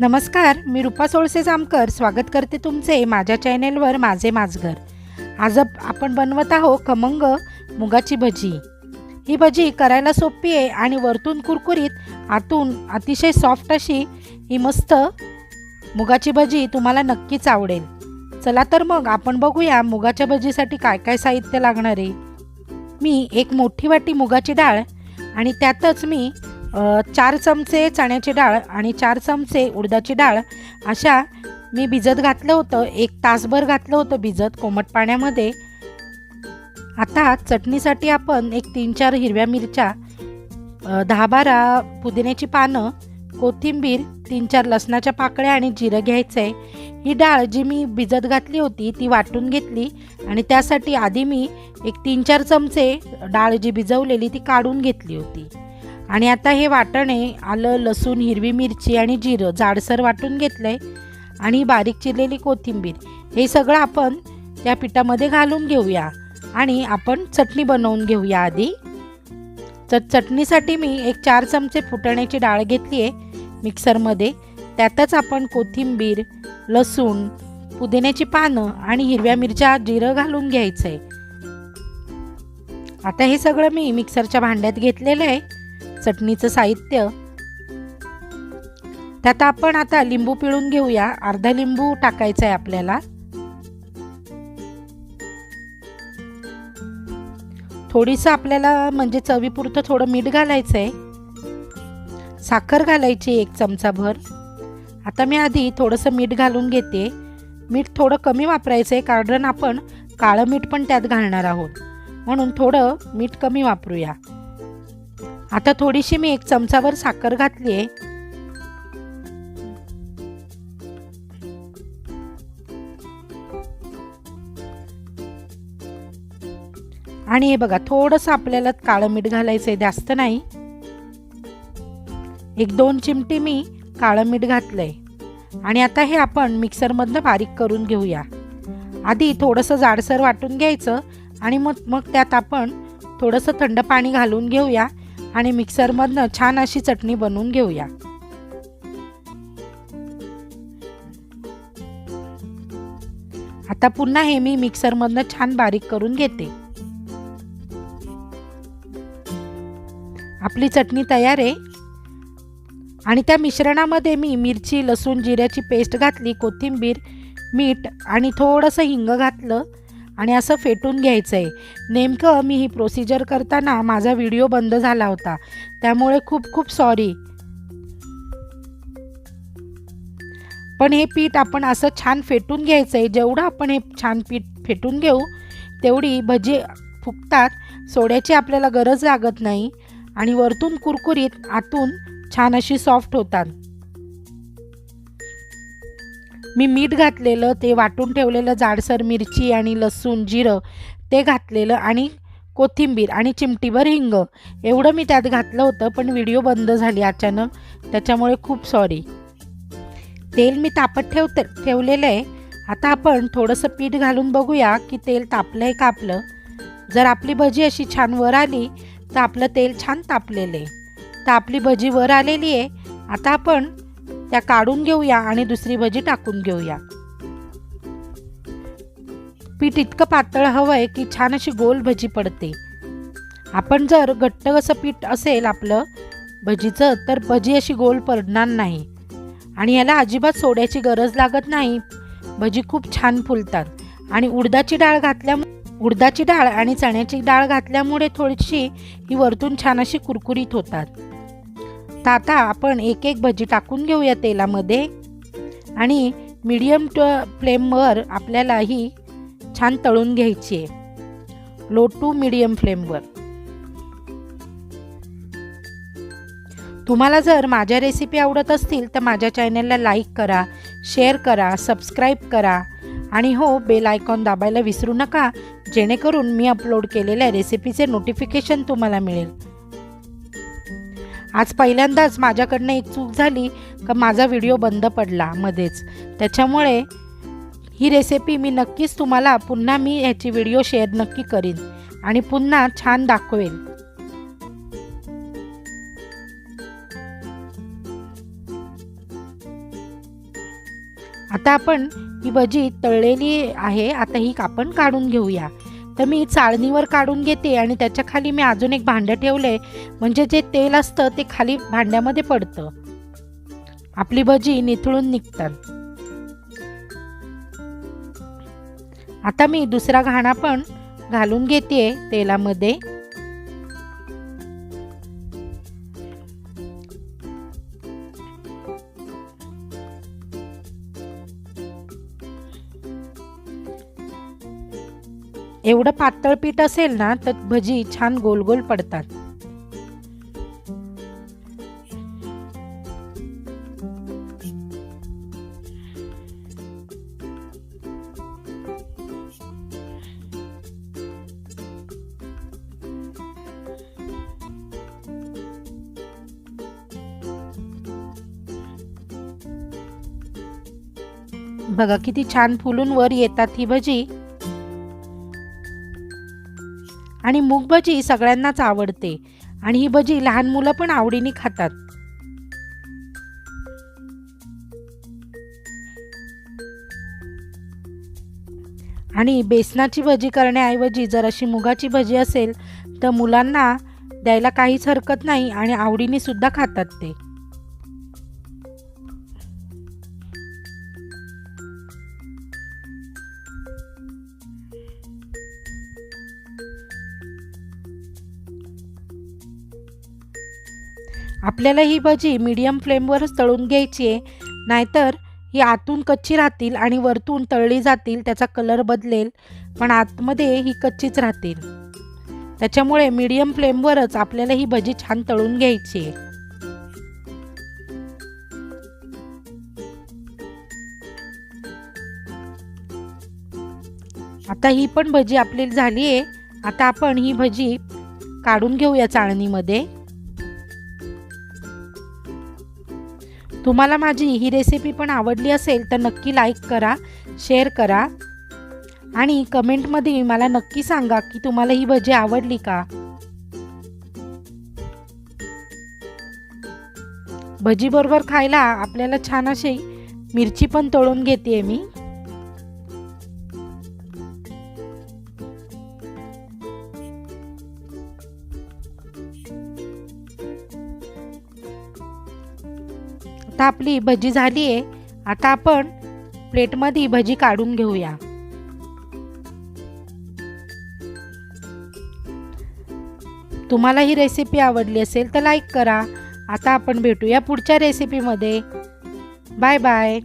नमस्कार मी रुपा सोळसे जामकर. स्वागत करते तुमचे माझ्या चॅनेलवर माझे माझघर आज आपण बनवत आहो खमंग मुगाची भजी. ही भजी करायला सोपी आहे आणि वरतून कुरकुरीत आतून अतिशय सॉफ्ट अशी ही मस्त मुगाची भजी तुम्हाला नक्कीच आवडेल. चला तर मग आपण बघूया मुगाच्या भजीसाठी काय काय साहित्य लागणार आहे. मी एक मोठी वाटी मुगाची डाळ आणि त्यातच मी चार चमचे चण्याची डाळ आणि चार चमचे उडदाची डाळ. अशा मी भिजत घातलं होतं. एक तासभर घातलं होतं भिजत कोमट पाण्यामध्ये. आता चटणीसाठी आपण एक तीन चार हिरव्या मिरच्या दहा बारा पुदिन्याची पानं कोथिंबीर तीन चार लसणाच्या पाकळ्या आणि जिरं घ्यायचं आहे ही डाळ जी मी भिजत घातली होती ती वाटून घेतली आणि त्यासाठी आधी मी एक तीन चार चमचे डाळ जी भिजवलेली ती काढून घेतली होती. आणि आता हे वाटणे आलं लसूण हिरवी मिरची आणि जिरं जाडसर वाटून घेतलं आहे आणि बारीक चिरलेली कोथिंबीर. हे सगळं आपण त्या पिठामध्ये घालून घेऊया आणि आपण चटणी बनवून घेऊया आधी. तर चटणीसाठी मी एक चार चमचे फुटण्याची डाळ घेतली आहे मिक्सरमध्ये. त्यातच आपण कोथिंबीर लसूण पुदिन्याची पानं आणि हिरव्या मिरच्या जिरं घालून घ्यायचं आहे आता हे सगळं मी मिक्सरच्या भांड्यात घेतलेलं आहे. चटणीचं साहित्य. त्यात आपण आता लिंबू पिळून घेऊया. अर्धा लिंबू टाकायचा आहे आपल्याला. थोडीसं आपल्याला म्हणजे चवीपुरतं थोडं मीठ घालायचं आहे साखर घालायची एक चमचाभर. आता मी आधी थोडंसं मीठ घालून घेते. मीठ थोडं कमी वापरायचं आहे कारण आपण काळं मीठ पण त्यात घालणार आहोत. म्हणून थोडं मीठ कमी वापरूया. आता थोडीशी मी एक चमचावर साखर घातली आहे आणि हे बघा थोडंसं आपल्याला काळं मीठ घालायचं आहे जास्त नाही. एक दोन चिमटी मी काळं मीठ घातलंय. आणि आता हे आपण मिक्सरमधनं बारीक करून घेऊया. आधी थोडंसं जाडसर वाटून घ्यायचं आणि मग मग त्यात आपण थोडंसं थंड पाणी घालून घेऊया. आणि मिक्सरमधनं छान अशी चटणी बनवून घेऊया. आता पुन्हा हे मी मिक्सरमधनं छान बारीक करून घेते. आपली चटणी तयार आहे. आणि त्या मिश्रणामध्ये मी मिरची लसूण जिऱ्याची पेस्ट घातली कोथिंबीर मीठ आणि थोडंसं हिंग घातलं. आणि असं फेटून घ्यायचं आहे नेमकं मी ही प्रोसिजर करताना माझा व्हिडिओ बंद झाला होता. त्यामुळे खूप खूप सॉरी पण हे पीठ आपण असं छान फेटून घ्यायचं आहे जेवढं आपण हे छान पीठ फेटून घेऊ तेवढी भजी फुकतात. सोड्याची आपल्याला गरज लागत नाही. आणि वरतून कुरकुरीत आतून छान अशी सॉफ्ट होतात. मी मीठ घातलेलं ते वाटून ठेवलेलं जाडसर मिरची आणि लसूण जिरं ते घातलेलं आणि कोथिंबीर आणि चिमटीभर हिंग. एवढं मी त्यात घातलं होतं पण व्हिडिओ बंद झाली अचानक. त्याच्यामुळे खूप सॉरी तेल मी तापत ठेवते ठेवलेलं आहे. आता आपण थोडंसं पीठ घालून बघूया की तेल तापलं आहे का आपलं. जर आपली भजी अशी छान वर आली तर आपलं तेल छान तापलेलं आहे. तर आपली भजी वर आलेली आहे. आता आपण त्या काढून घेऊया आणि दुसरी भजी टाकून घेऊया. पीठ इतकं पातळ हवं आहे की छान अशी गोल भजी पडते. आपण जर घट्ट असं पीठ असेल आपलं भजीचं तर भजी अशी गोल पडणार नाही. आणि याला अजिबात सोड्याची गरज लागत नाही. भजी खूप छान फुलतात. आणि उडदाची डाळ घातल्या उडदाची डाळ आणि चण्याची डाळ घातल्यामुळे थोडीशी ही वरतून छान अशी कुरकुरीत होतात. तर आता आपण एक एक भजी टाकून घेऊया तेलामध्ये. आणि मीडियम ट फ्लेमवर आपल्याला ही छान तळून घ्यायची आहे. लो टू मीडियम फ्लेमवर तुम्हाला जर माझ्या रेसिपी आवडत असतील तर माझ्या चॅनलला लाईक करा शेअर करा सबस्क्राईब करा. आणि हो बेल आयकॉन दाबायला विसरू नका. जेणेकरून मी अपलोड केलेल्या रेसिपीचे नोटिफिकेशन तुम्हाला मिळेल. आज पहिल्यांदाच माझ्याकडनं एक चूक झाली का माझा व्हिडिओ बंद पडला मध्येच. त्याच्यामुळे ही रेसिपी मी नक्कीच तुम्हाला पुन्हा मी ह्याची व्हिडिओ शेअर नक्की करीन आणि पुन्हा छान दाखवेन. आता आपण ही भजी तळलेली आहे आता ही आपण काढून घेऊया. तर मी चाळणीवर काढून घेते आणि त्याच्याखाली मी अजून एक भांडं ठेवलंय. म्हणजे जे तेल असतं ते खाली भांड्यामध्ये पडतं. आपली भजी निथळून निघतात. आता मी दुसरा घाणा पण घालून घेते तेलामध्ये. एवढं पातळ पीठ असेल ना तर भजी छान गोल गोल पडतात. बघा किती छान फुलून वर येतात ही भजी. आणि मूग भजी सगळ्यांनाच आवडते. आणि ही भजी लहान मुलं पण आवडीने खातात. आणि बेसनाची भजी करण्याऐवजी जर अशी मुगाची भजी असेल तर मुलांना द्यायला काहीच हरकत नाही आणि आवडीने सुद्धा खातात ते. आपल्याला ही भजी मीडियम फ्लेमवरच तळून घ्यायची आहे. नाहीतर ही आतून कच्ची राहतील आणि वरतून तळली जातील त्याचा कलर बदलेल पण आतमध्ये ही कच्चीच राहतील. त्याच्यामुळे मीडियम फ्लेमवरच आपल्याला ही भजी छान तळून घ्यायची आहे. आता ही पण भजी आपली झाली आहे. आता आपण ही भजी काढून घेऊया चाळणीमध्ये. तुम्हाला माझी ही रेसिपी पण आवडली असेल तर नक्की लाईक करा शेअर करा. आणि कमेंटमध्ये मला नक्की सांगा की तुम्हाला ही भजी आवडली का? भजीबरोबर खायला आपल्याला छान अशी मिरची पण तळून घेते मी. आता आपली भजी झाली आहे. आता आपण प्लेटमध्ये भजी काढून घेऊया. तुम्हाला ही रेसिपी आवडली असेल तर लाईक करा. आता आपण भेटूया पुढच्या रेसिपीमध्ये बाय बाय